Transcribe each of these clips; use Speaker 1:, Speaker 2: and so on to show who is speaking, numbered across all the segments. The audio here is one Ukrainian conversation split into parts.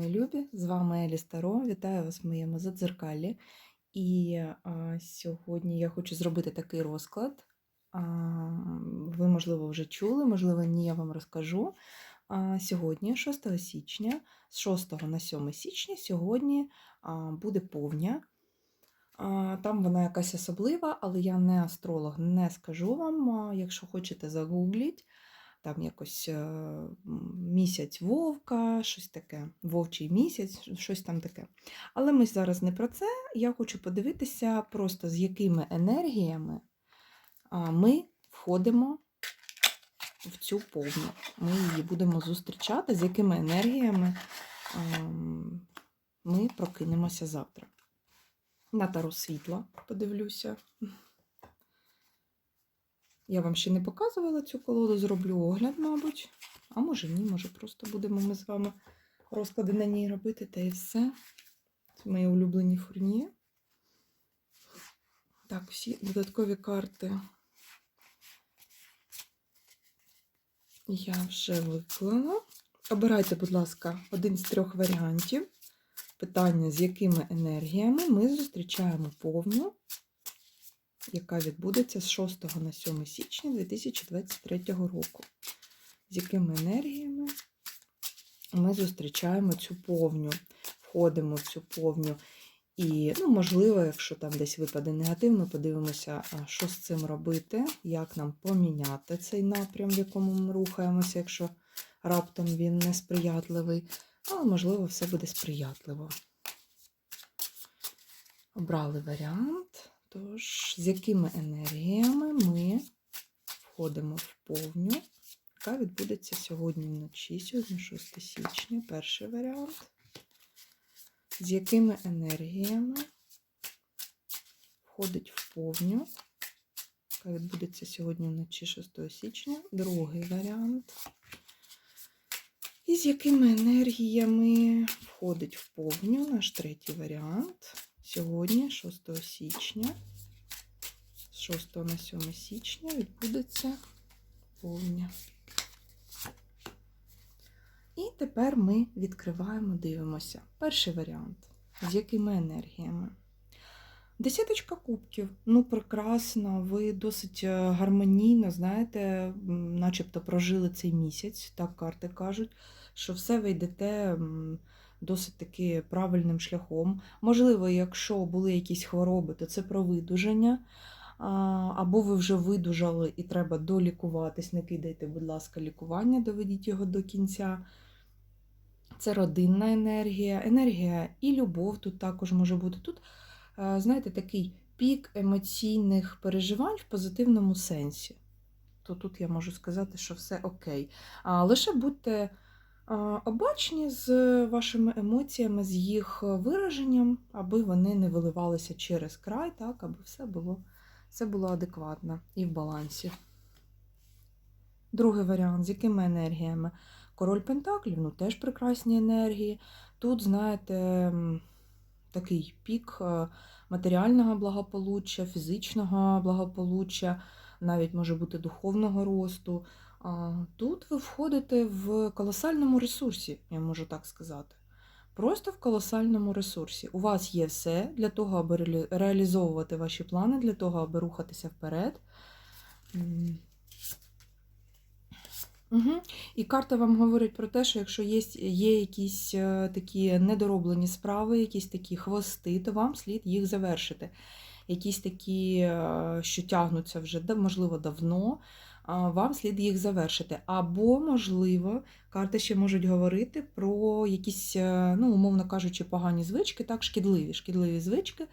Speaker 1: мої любі! З вами Елі Старо. Вітаю вас в моєму задзеркалі. І а, сьогодні я хочу зробити такий розклад. А, ви, можливо, вже чули, можливо, ні, я вам розкажу. А, сьогодні, 6 січня, з 6 на 7 січня, сьогодні а, буде повня. Там вона якась особлива, але я не астролог, не скажу вам. Якщо хочете, загугліть там якось е, місяць вовка, щось таке, вовчий місяць, щось там таке. Але ми зараз не про це. Я хочу подивитися, просто з якими енергіями ми входимо в цю повну. Ми її будемо зустрічати, з якими енергіями ем, ми прокинемося завтра. На тару світла подивлюся. Я вам ще не показувала цю колоду, зроблю огляд, мабуть. А може ні, може просто будемо ми з вами розклади на ній робити, та і все. Це мої улюблені фурні. Так, всі додаткові карти я вже виклала. Обирайте, будь ласка, один з трьох варіантів. Питання, з якими енергіями ми зустрічаємо повню яка відбудеться з 6 на 7 січня 2023 року. З якими енергіями ми зустрічаємо цю повню, входимо в цю повню. І, ну, можливо, якщо там десь випаде негативно, подивимося, що з цим робити, як нам поміняти цей напрям, в якому ми рухаємося, якщо раптом він несприятливий. Але, можливо, все буде сприятливо. Обрали варіант. Тож, з якими енергіями ми входимо в повню, яка відбудеться сьогодні вночі, сьогодні 6 січня, перший варіант. З якими енергіями входить в повню, яка відбудеться сьогодні вночі 6 січня, другий варіант. І з якими енергіями входить в повню наш третій варіант. Сьогодні, 6 січня, з 6 на 7 січня відбудеться повня. І тепер ми відкриваємо, дивимося. Перший варіант. З якими енергіями? Десяточка кубків. Ну, прекрасно, ви досить е, гармонійно, знаєте, начебто прожили цей місяць, так карти кажуть, що все ви йдете досить таки правильним шляхом. Можливо, якщо були якісь хвороби, то це про видужання. Або ви вже видужали і треба долікуватись, не кидайте, будь ласка, лікування, доведіть його до кінця. Це родинна енергія, енергія і любов тут також може бути. Тут, знаєте, такий пік емоційних переживань в позитивному сенсі. То тут я можу сказати, що все окей. А Лише будьте обачні з вашими емоціями, з їх вираженням, аби вони не виливалися через край, так, аби все було, все було адекватно і в балансі. Другий варіант, з якими енергіями? Король Пентаклів, ну теж прекрасні енергії. Тут, знаєте, такий пік е, матеріального благополуччя, фізичного благополуччя, навіть може бути духовного росту. Тут ви входите в колосальному ресурсі, я можу так сказати. Просто в колосальному ресурсі. У вас є все для того, аби реалізовувати ваші плани, для того, аби рухатися вперед. Угу. І карта вам говорить про те, що якщо є є якісь е, такі недороблені справи, якісь такі хвости, то вам слід їх завершити. Якісь такі, е, що тягнуться вже, можливо, давно вам слід їх завершити. Або, можливо, карти ще можуть говорити про якісь, е, ну, умовно кажучи, погані звички, так, шкідливі шкідливі звички,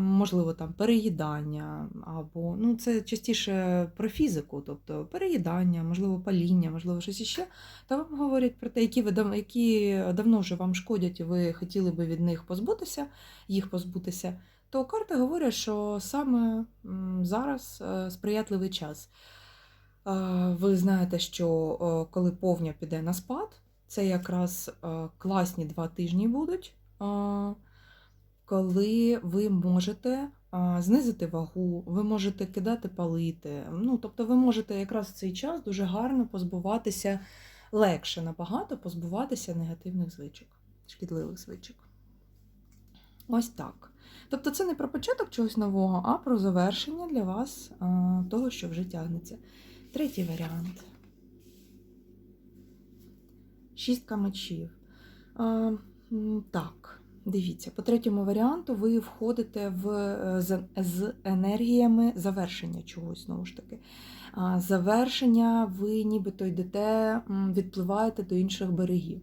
Speaker 1: можливо, там переїдання, або ну, це частіше про фізику, тобто переїдання, можливо, паління, можливо, щось іще. Та вам говорять про те, які ви які давно вже вам шкодять, і ви хотіли би від них позбутися, їх позбутися. То карти говорять, що саме зараз е, сприятливий час. Ви знаєте, що коли повня піде на спад, це якраз класні два тижні будуть, коли ви можете знизити вагу, ви можете кидати палити. Ну, Тобто ви можете якраз в цей час дуже гарно позбуватися легше набагато позбуватися негативних звичок, шкідливих звичок. Ось так. Тобто це не про початок чогось нового, а про завершення для вас того, що вже тягнеться. Третій варіант. Шістка мечів. А, так, дивіться, по третьому варіанту ви входите в, е, з, з енергіями завершення чогось, знову ж таки. Завершення, ви нібито йдете, відпливаєте до інших берегів.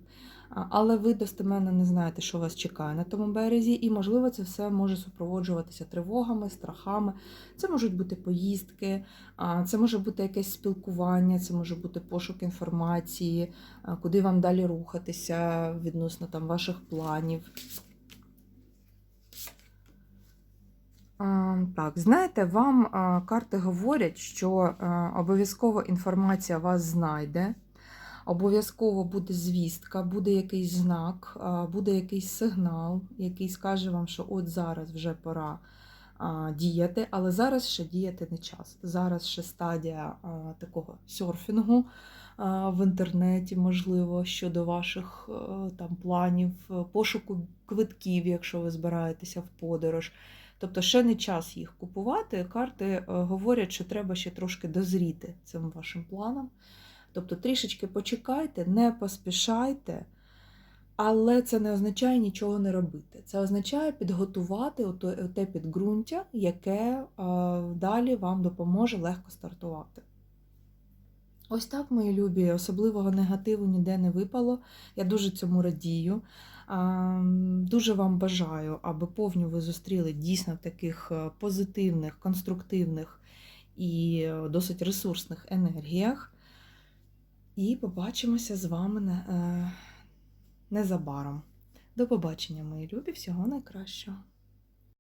Speaker 1: Але ви достеменно не знаєте, що вас чекає на тому березі, і, можливо, це все може супроводжуватися тривогами, страхами. Це можуть бути поїздки, це може бути якесь спілкування, це може бути пошук інформації, куди вам далі рухатися відносно там, ваших планів. Так, знаєте, вам карти говорять, що обов'язково інформація вас знайде, обов'язково буде звістка, буде якийсь знак, буде якийсь сигнал, який скаже вам, що от зараз вже пора діяти, але зараз ще діяти не час. Зараз ще стадія такого серфінгу в інтернеті, можливо, щодо ваших е, там планів, е, пошуку квитків, якщо ви збираєтеся в подорож. Тобто ще не час їх купувати. Карти е, говорять, що треба ще трошки дозріти цим вашим планам. Тобто трішечки почекайте, не поспішайте, але це не означає нічого не робити. Це означає підготувати те підґрунтя, яке е, далі вам допоможе легко стартувати. Ось так, мої любі, особливого негативу ніде не випало. Я дуже цьому радію. Дуже вам бажаю, аби повню ви зустріли дійсно таких е, позитивних, конструктивних і е, досить ресурсних енергіях. І побачимося з вами е, незабаром. До побачення, мої любі, всього найкращого.